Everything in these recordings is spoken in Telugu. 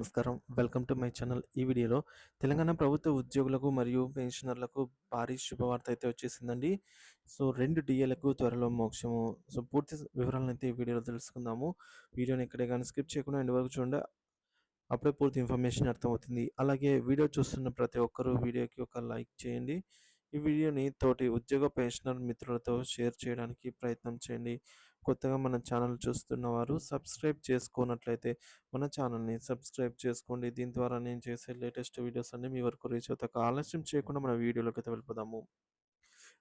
నమస్కారం. Welcome to my channel. ఈ వీడియోలో తెలంగాణ ప్రభుత్వ ఉద్యోగులకు మరియు పెన్షనర్లకు భారీ శుభవార్త అయితే వచ్చేసిందండి. సో రెండు డిఏలకు త్వరలో మోక్షము. సో పూర్తి వివరాలను అయితే ఈ వీడియోలో తెలుసుకుందాము. వీడియోని ఎక్కడే కానీ స్కిప్ చేయకుండా ఎండ్ వరకు చూడండి. అప్పుడే పూర్తి ఇన్ఫర్మేషన్ అర్థమవుతుంది. అలాగే వీడియో చూస్తున్న ప్రతి ఒక్కరూ వీడియోకి ఒక లైక్ చేయండి. ఈ వీడియోని తోటి ఉద్యోగ పెన్షనర్ మిత్రులతో షేర్ చేయడానికి ప్రయత్నం చేయండి. కొత్తగా మన ఛానల్ చూస్తున్న వారు సబ్స్క్రైబ్ చేసుకున్నట్లయితే మన ఛానల్ని సబ్స్క్రైబ్ చేసుకోండి. దీని ద్వారా నేను చేసే లేటెస్ట్ వీడియోస్ అన్ని మీ వరకు రీచ్ అవుతాక ఆలస్యం చేయకుండా మన వీడియోలోకి అయితే వెళ్ళిపోదాము.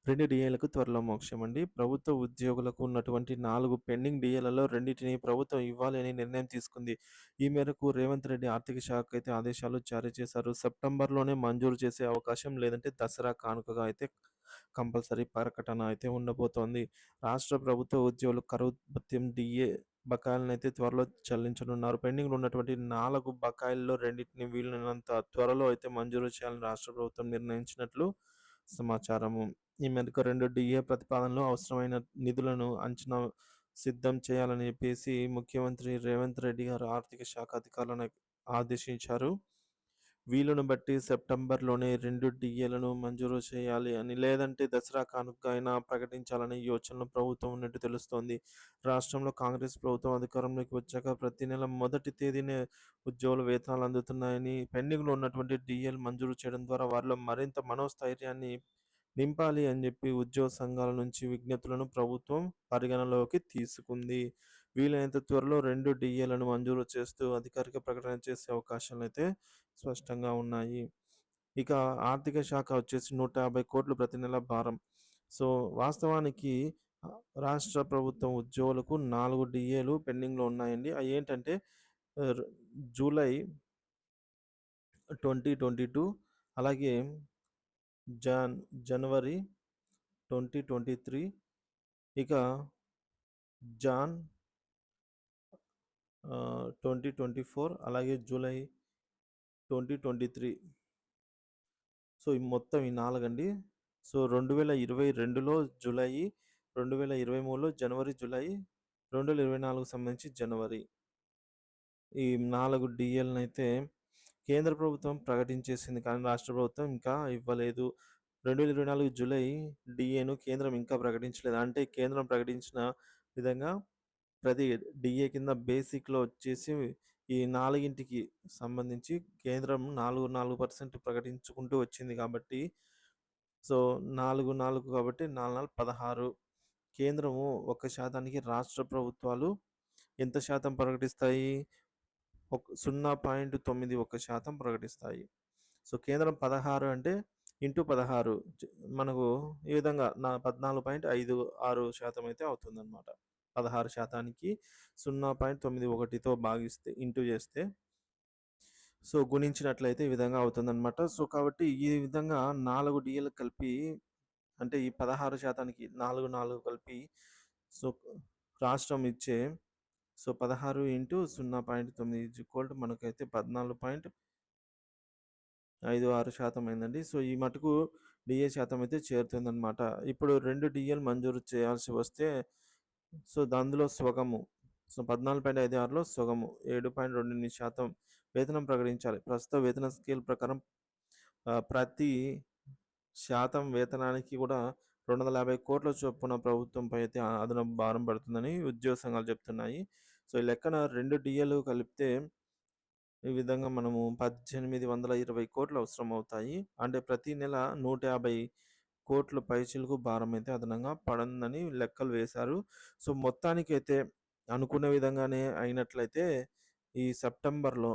రెండు డిఏలకు త్వరలో మోక్షం అండి. ప్రభుత్వ ఉద్యోగులకు ఉన్నటువంటి నాలుగు పెండింగ్ డిఏలలో రెండింటిని ప్రభుత్వం ఇవ్వాలి అని నిర్ణయం తీసుకుంది. ఈ మేరకు రేవంత్ రెడ్డి ఆర్థిక శాఖ అయితే ఆదేశాలు జారీ చేశారు. సెప్టెంబర్లోనే మంజూరు చేసే అవకాశం లేదంటే దసరా కానుకగా అయితే కంపల్సరీ ప్రకటన అయితే ఉండబోతోంది. రాష్ట్ర ప్రభుత్వ ఉద్యోగులు కరువు భత్యం డిఏ బకాయిలను అయితే త్వరలో చెల్లించనున్నారు. పెండింగ్లో ఉన్నటువంటి నాలుగు బకాయిల్లో రెండింటిని వీలైనంత త్వరలో అయితే మంజూరు చేయాలని రాష్ట్ర ప్రభుత్వం నిర్ణయించినట్లు సమాచారము. ఈ మేరకు రెండు డిఏ ప్రతిపాదనలు అవసరమైన నిధులను అంచనా సిద్ధం చేయాలని చెప్పేసి ముఖ్యమంత్రి రేవంత్ రెడ్డి గారు ఆర్థిక శాఖ అధికారులను ఆదేశించారు. వీలును బట్టి సెప్టెంబర్లోనే రెండు డిఏలను మంజూరు చేయాలి అని లేదంటే దసరా కానుక అయినా ప్రకటించాలని యోచనలు ప్రభుత్వం ఉన్నట్టు తెలుస్తోంది. రాష్ట్రంలో కాంగ్రెస్ ప్రభుత్వం అధికారంలోకి వచ్చాక ప్రతి నెల మొదటి తేదీనే ఉద్యోగుల వేతనాలు అందుతున్నాయని పెండింగ్లో ఉన్నటువంటి డిఏలు మంజూరు చేయడం ద్వారా వారిలో మరింత మనోస్థైర్యాన్ని నింపాలి అని చెప్పి ఉద్యోగ సంఘాల నుంచి విజ్ఞప్తులను ప్రభుత్వం పరిగణలోకి తీసుకుంది. వీలైనంత త్వరలో రెండు డిఏలను మంజూరు చేస్తూ అధికారిక ప్రకటన చేసే అవకాశాలు అయితే స్పష్టంగా ఉన్నాయి. ఇక ఆర్థిక శాఖ వచ్చేసి నూట యాభై కోట్లు ప్రతి నెల భారం. సో వాస్తవానికి రాష్ట్ర ప్రభుత్వం ఉద్యోగులకు నాలుగు డిఏలు పెండింగ్లో ఉన్నాయండి. అవి ఏంటంటే జూలై ట్వంటీ ట్వంటీ టూ అలాగే జాన్ జనవరి ట్వంటీ ట్వంటీ త్రీ ఇక జాన్ ట్వంటీ ట్వంటీ ఫోర్ అలాగే July twenty twenty three so ఈ మొత్తం ఈ నాలుగండి. సో రెండు వేల ఇరవై రెండులో జూలై రెండు వేల ఇరవై మూడులో జనవరి జూలై రెండు వేల ఇరవై నాలుగు సంబంధించి జనవరి. ఈ నాలుగు డిఎల్ని అయితే కేంద్ర ప్రభుత్వం ప్రకటించేసింది కానీ రాష్ట్ర ప్రభుత్వం ఇంకా ఇవ్వలేదు. రెండు వేల ఇరవై నాలుగు జూలై డిఏను కేంద్రం ఇంకా ప్రకటించలేదు. అంటే కేంద్రం ప్రకటించిన విధంగా ప్రతి డిఏ కింద బేసిక్లో వచ్చేసి ఈ నాలుగింటికి సంబంధించి కేంద్రం నాలుగు నాలుగు పర్సెంట్ ప్రకటించుకుంటూ వచ్చింది కాబట్టి సో నాలుగు నాలుగు కాబట్టి నాలుగు నాలుగు పదహారు. కేంద్రము ఒక శాతానికి రాష్ట్ర ప్రభుత్వాలు ఎంత శాతం ప్రకటిస్తాయి? ఒక సున్నా పాయింట్ తొమ్మిది ఒక శాతం ప్రకటిస్తాయి. సో కేంద్రం పదహారు అంటే ఇంటూ పదహారు మనకు ఈ విధంగా నా పద్నాలుగు పాయింట్ ఐదు ఆరు శాతం అయితే అవుతుందన్నమాట. పదహారు శాతానికి సున్నా పాయింట్ తొమ్మిది ఒకటితో భాగిస్తే ఇంటూ చేస్తే సో గుణించినట్లయితే ఈ విధంగా అవుతుందన్నమాట. సో కాబట్టి ఈ విధంగా నాలుగు డిఎలు కలిపి అంటే ఈ పదహారు శాతానికి నాలుగు నాలుగు కలిపి సో రాష్ట్రం ఇచ్చే సో పదహారు ఇంటూ సున్నా పాయింట్ తొమ్మిది ఈక్వల్ మనకైతే పద్నాలుగు పాయింట్ ఐదు ఆరు శాతం అయిందండి. సో ఈ మటుకు డిఏ శాతం అయితే చేరుతుందన్నమాట. ఇప్పుడు రెండు డిఎల్ మంజూరు చేయాల్సి వస్తే సో దానిలో సగము. సో పద్నాలుగు పాయింట్ ఐదు ఆరులో సగము. ఏడు పాయింట్ రెండు ఎనిమిది శాతం వేతనం ప్రకటించాలి. ప్రస్తుత వేతన స్కేల్ ప్రకారం ప్రతి శాతం వేతనానికి కూడా రెండు వందల యాభై కోట్ల చొప్పున ప్రభుత్వంపై అయితే అదనపు భారం పడుతుందని ఉద్యోగ సంఘాలు చెప్తున్నాయి. సో ఈ లెక్కన రెండు డిఏలు కలిపితే ఈ విధంగా మనము పద్దెనిమిది వందల ఇరవై కోట్లు అవసరం అవుతాయి అంటే ప్రతి నెల నూట యాభై కోట్ల పైచీలకు భారం అయితే అదనంగా పడిందని లెక్కలు వేశారు. సో మొత్తానికి అయితే అనుకున్న విధంగానే అయినట్లయితే ఈ సెప్టెంబర్లో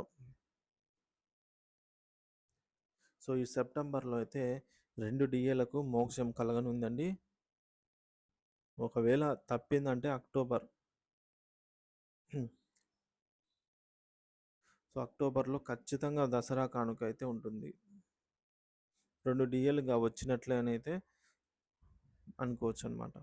సో ఈ సెప్టెంబర్లో అయితే రెండు డిఏలకు మోక్షం కలగనుందండి. ఒకవేళ తప్పిందంటే అక్టోబర్. సో అక్టోబర్లో ఖచ్చితంగా దసరా కానుక అయితే ఉంటుంది. రెండు డిఎల్గా వచ్చినట్లే అయితే అనుకోవచ్చు అనమాట